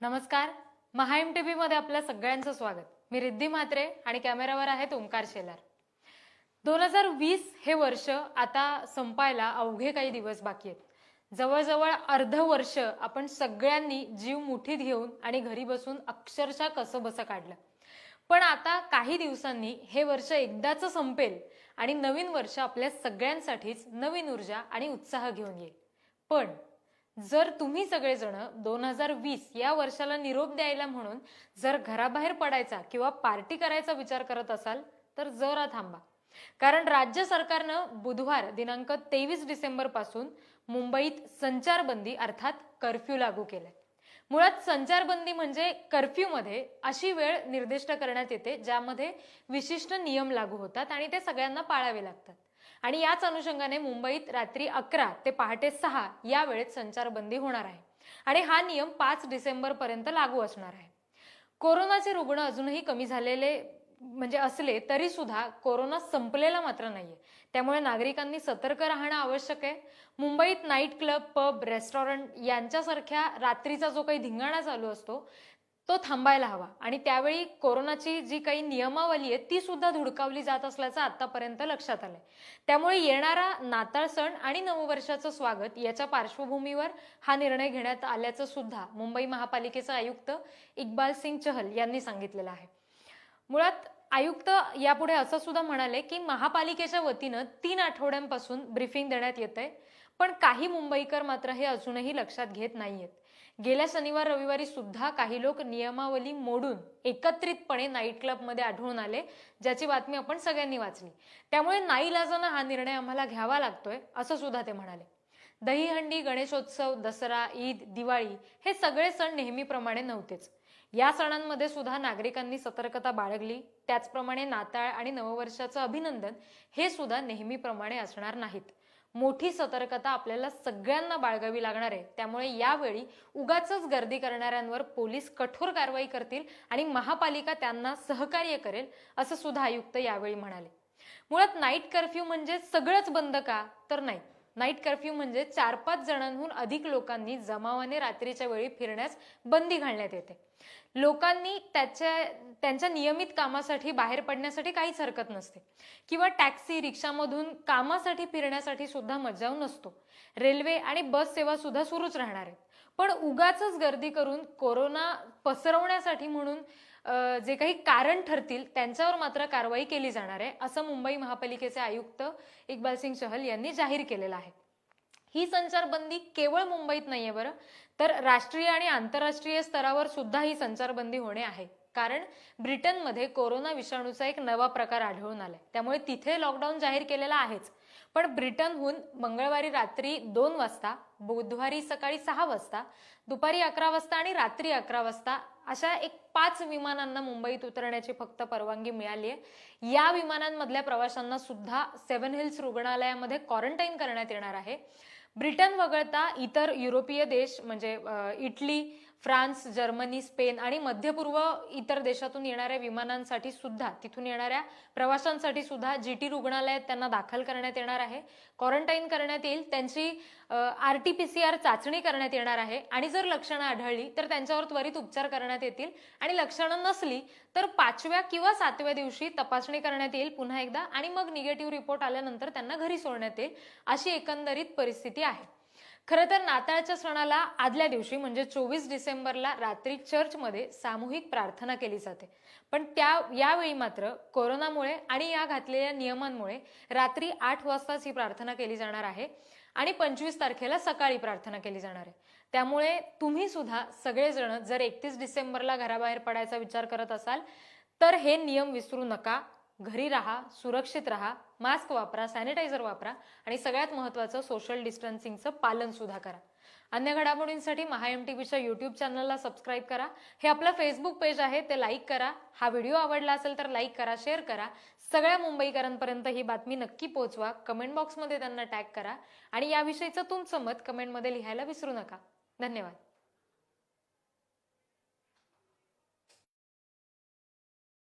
नमस्कार. महाएम टी मध्ये आपल्या सगळ्यांचं स्वागत. मी रिद्धी म्हात्रे आणि कॅमेरावर आहेत ओंकार शेलार. दोन हजार वीस हे वर्ष आता संपायला अवघे काही दिवस बाकी आहेत. जवळजवळ अर्ध वर्ष आपण सगळ्यांनी जीव मुठीत घेऊन आणि घरी बसून अक्षरशः कसं बसं काढलं. पण आता काही दिवसांनी हे वर्ष एकदाच संपेल आणि नवीन वर्ष आपल्या सगळ्यांसाठीच नवीन ऊर्जा आणि उत्साह घेऊन येईल. पण जर तुम्ही सगळेजण दोन हजार वीस या वर्षाला निरोप द्यायला म्हणून जर घराबाहेर पडायचा किंवा पार्टी करायचा विचार करत असाल तर जरा थांबा. कारण राज्य सरकारनं बुधवार दिनांक तेवीस डिसेंबरपासून मुंबईत संचारबंदी अर्थात कर्फ्यू लागू केलाय. मुळात संचारबंदी म्हणजे कर्फ्यूमध्ये अशी वेळ निर्दिष्ट करण्यात येते ज्यामध्ये विशिष्ट नियम लागू होतात आणि ते सगळ्यांना पाळावे लागतात. आणि याच अनुषंगाने मुंबईत रात्री अकरा ते पहाटे सहा या वेळेत संचारबंदी होणार आहे. आणि हा नियम पाच डिसेंबर पर्यंत लागू असणार आहे. कोरोनाचे रुग्ण अजूनही कमी झालेले म्हणजे असले तरी सुद्धा कोरोना संपलेला मात्र नाहीये. त्यामुळे नागरिकांनी सतर्क राहणं आवश्यक आहे. मुंबईत नाईट क्लब पब रेस्टॉरंट यांच्यासारख्या रात्रीचा जो काही धिंगाणा चालू असतो तो थांबायला हवा. आणि त्यावेळी कोरोनाची जी काही नियमावली आहे ती सुद्धा धुडकावली जात असल्याचं आतापर्यंत लक्षात आलंय. त्यामुळे येणारा नाताळ सण आणि नववर्षाचं स्वागत याच्या पार्श्वभूमीवर हा निर्णय घेण्यात आल्याचं सुद्धा मुंबई महापालिकेचे आयुक्त इक्बाल सिंग चहल यांनी सांगितलेलं आहे. मुळात आयुक्त यापुढे असं सुद्धा म्हणाले की महापालिकेच्या वतीनं तीन आठवड्यांपासून ब्रीफिंग देण्यात येते पण काही मुंबईकर मात्र हे अजूनही लक्षात घेत नाहीयेत. गेल्या शनिवार रविवारी सुद्धा काही लोक नियमावली मोडून एकत्रितपणे नाईट क्लबमध्ये आढळून आले ज्याची बातमी आपण सगळ्यांनी वाचली. त्यामुळे नाईलाजानं हा निर्णय आम्हाला घ्यावा लागतोय असं सुद्धा ते म्हणाले. दहीहंडी गणेशोत्सव दसरा ईद दिवाळी हे सगळे सण नेहमीप्रमाणे नव्हतेच. या सणांमध्ये सुद्धा नागरिकांनी सतर्कता बाळगली त्याचप्रमाणे नाताळ आणि नववर्षाचं अभिनंदन हे सुद्धा नेहमीप्रमाणे असणार नाहीत. मोठी सतर्कता आपल्याला सगळ्यांना बाळगावी लागणार आहे. त्यामुळे यावेळी उगाच गर्दी करणाऱ्यांवर पोलीस कठोर कारवाई करतील आणि महापालिका त्यांना सहकार्य करेल असं सुद्धा आयुक्त यावेळी म्हणाले. मुळात नाईट कर्फ्यू म्हणजे सगळंच बंद का? तर नाही. नाईट कर्फ्यू म्हणजे चार पाच जणांहून अधिक लोकांनी जमावाने रात्रीच्या वेळी फिरण्यास बंदी घालण्यात येते. लोकांनी त्याच्या त्यांच्या नियमित कामासाठी बाहेर पडण्यासाठी काहीच हरकत नसते. किंवा टॅक्सी रिक्षामधून कामासाठी फिरण्यासाठी सुद्धा मज्जाव नसतो. रेल्वे आणि बस सेवा सुद्धा सुरूच राहणार आहेत. पण उगाच गर्दी करून कोरोना पसरवण्यासाठी म्हणून जे काही कारण ठरतील त्यांच्यावर मात्र कारवाई केली जाणार आहे असं मुंबई महापालिकेचे आयुक्त इक्बाल सिंग चहल यांनी जाहीर केलेलं आहे. ही संचारबंदी केवळ मुंबईत नाहीये बरं तर राष्ट्रीय आणि आंतरराष्ट्रीय स्तरावर सुद्धा ही संचारबंदी होणे आहे. कारण ब्रिटनमध्ये कोरोना विषाणूचा एक नवा प्रकार आढळून आलाय. त्यामुळे तिथे लॉकडाऊन जाहीर केलेला आहेच. पण ब्रिटनहून मंगळवारी रात्री दोन वाजता बुधवारी सकाळी सहा वाजता दुपारी अकरा वाजता आणि रात्री अकरा वाजता अशा एक पाच विमानांना मुंबईत उतरण्याची फक्त परवानगी मिळाली आहे या विमानांमधल्या प्रवाशांना सुद्धा सेव्हन हिल्स रुग्णालयामध्ये क्वारंटाईन करण्यात येणार आहे. ब्रिटन वगळता इतर युरोपीय देश म्हणजे इटली फ्रान्स जर्मनी स्पेन आणि मध्यपूर्व इतर देशातून येणाऱ्या विमानांसाठी सुद्धा तिथून येणाऱ्या प्रवाशांसाठी सुद्धा जी टी रुग्णालयात त्यांना दाखल करण्यात येणार आहे. क्वारंटाईन करण्यात येईल त्यांची R T P C R चाचणी करण्यात येणार आहे. आणि जर लक्षणं आढळली तर त्यांच्यावर त्वरित उपचार करण्यात येतील. आणि लक्षणं नसली तर पाचव्या किंवा सातव्या दिवशी तपासणी करण्यात येईल पुन्हा एकदा. आणि मग निगेटिव्ह रिपोर्ट आल्यानंतर त्यांना घरी सोडण्यात येईल अशी एकंदरीत परिस्थिती आहे. खरं तर नाताळच्या सणाला आदल्या दिवशी म्हणजे चोवीस डिसेंबरला रात्री चर्चमध्ये सामूहिक प्रार्थना केली जाते. पण त्या यावेळी मात्र कोरोनामुळे आणि या घातलेल्या नियमांमुळे रात्री आठ वाजताच ही प्रार्थना केली जाणार आहे आणि पंचवीस तारखेला सकाळी प्रार्थना केली जाणार आहे. त्यामुळे तुम्ही सुद्धा सगळेजण जर एकतीस डिसेंबरला घराबाहेर पडायचा विचार करत असाल तर हे नियम विसरू नका. घरी राहा सुरक्षित राहा मास्क वापरा सॅनिटायझर वापरा आणि सगळ्यात महत्वाचं सोशल डिस्टन्सिंगचं पालन सुद्धा करा. अन्य घडामोडींसाठी महा एम टीव्हीच्या युट्यूब चॅनलला सबस्क्राईब करा. हे आपलं फेसबुक पेज आहे ते लाईक करा. हा व्हिडिओ आवडला असेल तर लाईक करा शेअर करा. सगळ्या मुंबईकरांपर्यंत ही बातमी नक्की पोहोचवा. कमेंट बॉक्समध्ये त्यांना टॅग करा. आणि याविषयीचं तुमचं मत कमेंटमध्ये लिहायला विसरू नका. धन्यवाद.